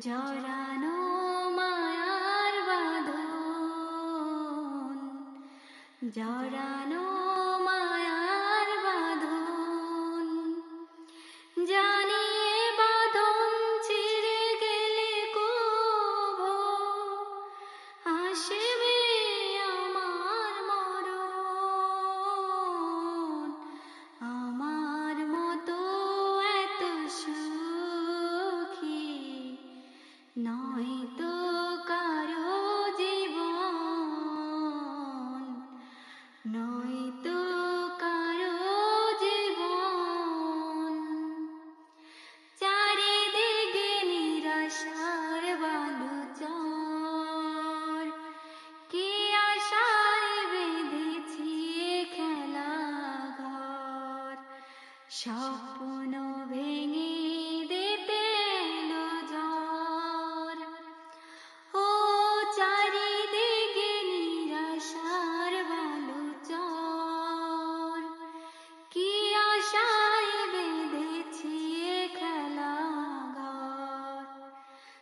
জড়ানো মায়ার বাঁধন জড়ানো কারও জীবন। নয় কারও জীবন। চারিদিকে বেঁধেছি স্বপ্ন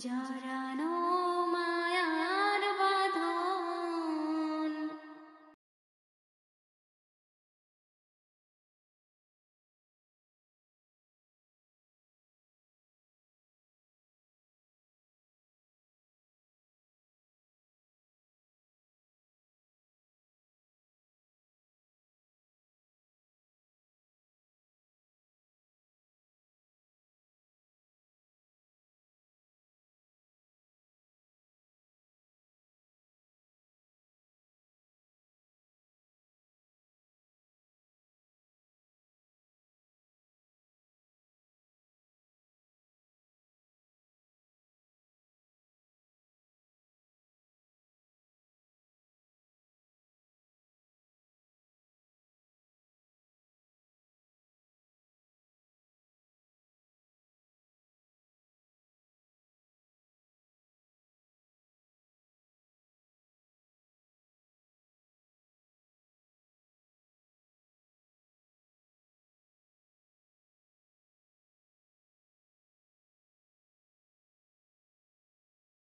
যারা